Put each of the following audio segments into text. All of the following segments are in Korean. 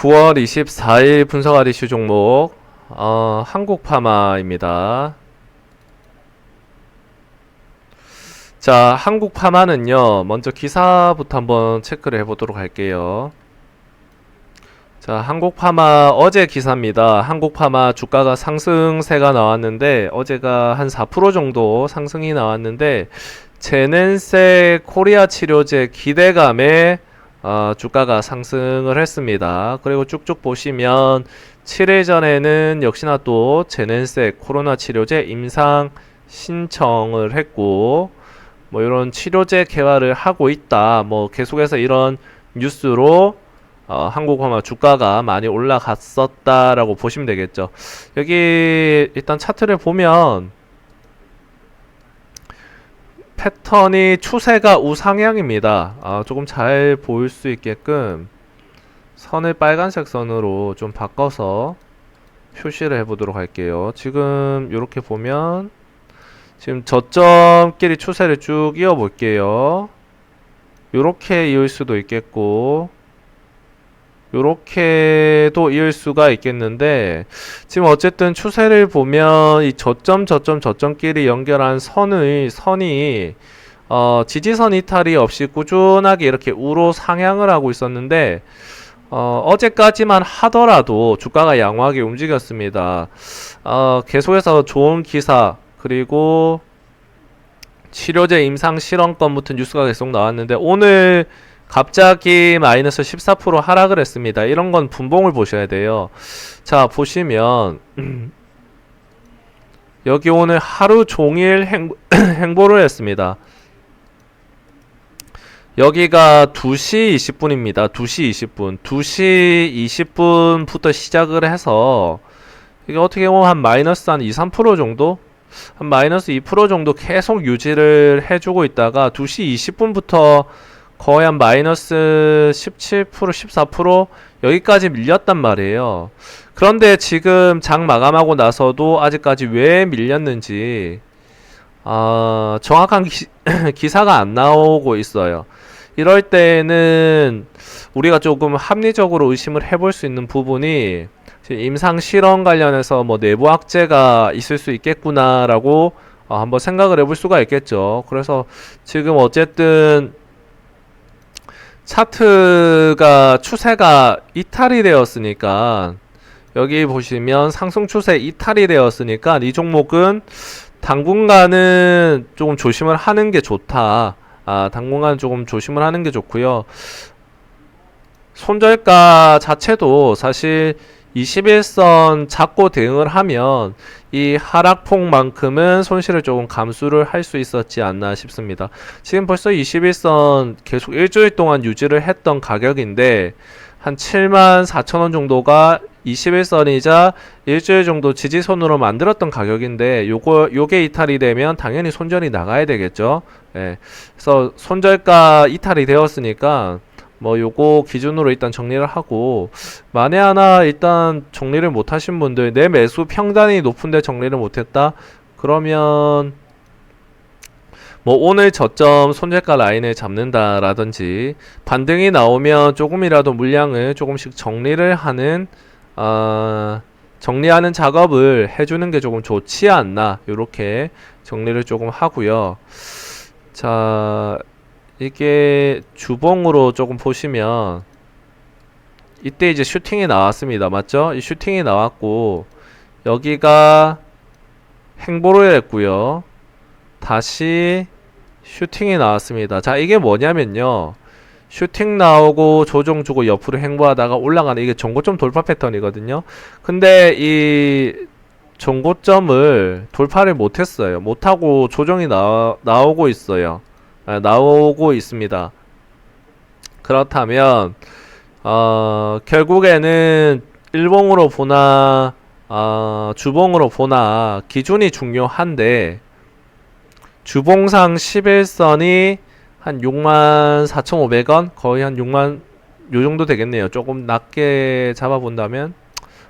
9월 24일 분석할 이슈 종목 어, 한국파마입니다. 자, 한국파마는요. 먼저 기사부터 한번 체크를 해보도록 할게요. 자, 한국파마 어제 기사입니다. 한국파마 주가가 상승세가 나왔는데 어제가 한 4% 정도 상승이 나왔는데 제넨세 코리아 치료제 기대감에 어, 주가가 상승을 했습니다. 그리고 쭉쭉 보시면 7일 전에는 역시나 또 제넨세 코로나 치료제 임상 신청을 했고 뭐 이런 치료제 개발을 하고 있다. 뭐 계속해서 이런 뉴스로 어, 한국 화마 주가가 많이 올라갔었다라고 보시면 되겠죠. 여기 일단 차트를 보면 패턴이 추세가 우상향입니다. 아, 조금 잘 보일 수 있게끔 선을 빨간색 선으로 좀 바꿔서 표시를 해보도록 할게요. 지금 이렇게 보면 지금 저점끼리 추세를 쭉 이어 볼게요. 요렇게 이을 수도 있겠고 요렇게도 이을 수가 있겠는데 지금 어쨌든 추세를 보면 이 저점 저점 저점끼리 연결한 선의 선이 어, 지지선 이탈이 없이 꾸준하게 이렇게 우로 상향을 하고 있었는데 어, 어제까지만 하더라도 주가가 양호하게 움직였습니다. 어, 계속해서 좋은 기사 그리고 치료제 임상 실험권 붙은 뉴스가 계속 나왔는데 오늘 갑자기 마이너스 14% 하락을 했습니다. 이런 건 분봉을 보셔야 돼요. 자, 보시면 여기 오늘 하루 종일 행, 행보를 했습니다. 여기가 2시 20분입니다. 2시 20분. 2시 20분부터 시작을 해서 이게 어떻게 보면 한 마이너스 한 2, 3% 정도? 한 마이너스 2% 정도 계속 유지를 해주고 있다가 2시 20분부터 거의 한 마이너스 17%, 14% 여기까지 밀렸단 말이에요. 그런데 지금 장 마감하고 나서도 아직까지 왜 밀렸는지 아, 정확한 기, 기사가 안 나오고 있어요. 이럴 때는 우리가 조금 합리적으로 의심을 해볼 수 있는 부분이 임상 실험 관련해서 뭐 내부 악재가 있을 수 있겠구나라고 어, 한번 생각을 해볼 수가 있겠죠. 그래서 지금 어쨌든 차트가 추세가 이탈이 되었으니까 여기 보시면 상승 추세 이탈이 되었으니까 이 종목은 당분간은 조금 조심을 하는 게 좋다. 아, 당분간 조금 조심을 하는 게 좋고요. 손절가 자체도 사실 21선 잡고 대응을 하면 이 하락폭만큼은 손실을 조금 감수를 할 수 있었지 않나 싶습니다. 지금 벌써 21선 계속 일주일 동안 유지를 했던 가격인데 한 7만 4천 원 정도가 21선이자 일주일 정도 지지선으로 만들었던 가격인데 요거 요게 이탈이 되면 당연히 손절이 나가야 되겠죠. 예. 그래서 손절가 이탈이 되었으니까 뭐 요거 기준으로 일단 정리를 하고 만에 하나 일단 정리를 못 하신 분들 내 매수 평단이 높은데 정리를 못 했다? 그러면 뭐 오늘 저점 손절가 라인을 잡는다라든지 반등이 나오면 조금이라도 물량을 조금씩 정리를 하는 어, 정리하는 작업을 해주는 게 조금 좋지 않나? 요렇게 정리를 조금 하고요. 자 이게 주봉으로 조금 보시면 이때 이제 슈팅이 나왔습니다. 맞죠? 이 슈팅이 나왔고 여기가 행보를 했고요. 다시 슈팅이 나왔습니다. 자, 이게 뭐냐면요. 슈팅 나오고 조정 주고 옆으로 행보하다가 올라가는 이게 정고점 돌파 패턴이거든요. 근데 이 정고점을 돌파를 못했어요. 못하고 조정이 나, 나오고 있어요. 아, 나오고 있습니다. 그렇다면 어, 결국에는 일봉으로 보나 어, 주봉으로 보나 기준이 중요한데 주봉상 11선이 한 64,500원 거의 한 6만 요 정도 되겠네요. 조금 낮게 잡아본다면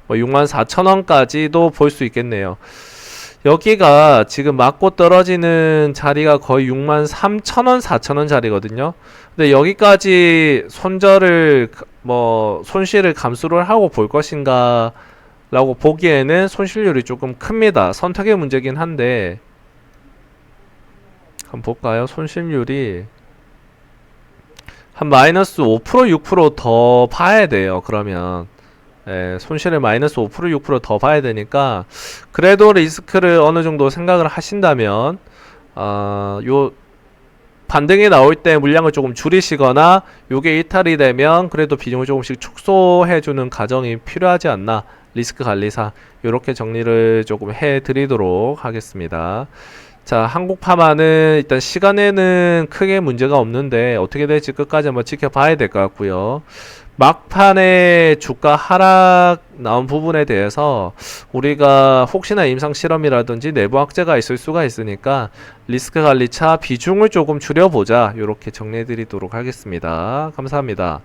뭐 64,000원까지도 볼 수 있겠네요. 여기가 지금 맞고 떨어지는 자리가 거의 6만 3천 원, 4천 원 자리거든요. 근데 여기까지 손절을 가- 뭐 손실을 감수를 하고 볼 것인가 라고 보기에는 손실률이 조금 큽니다. 선택의 문제긴 한데 한번 볼까요? 손실률이 한 마이너스 5% 6%더 봐야 돼요. 그러면 예, 손실을 마이너스 5% 6%더 봐야 되니까 그래도 리스크를 어느 정도 생각을 하신다면 어, 요 반등이 나올 때 물량을 조금 줄이시거나 요게 이탈이 되면 그래도 비중을 조금씩 축소해 주는 과정이 필요하지 않나 리스크 관리사 요렇게 정리를 조금 해 드리도록 하겠습니다. 자, 한국 파마는 일단 시간에는 크게 문제가 없는데 어떻게 될지 끝까지 한번 지켜봐야 될 것 같고요. 막판에 주가 하락 나온 부분에 대해서 우리가 혹시나 임상 실험이라든지 내부 악재가 있을 수가 있으니까 리스크 관리차 비중을 조금 줄여보자. 이렇게 정리해 드리도록 하겠습니다. 감사합니다.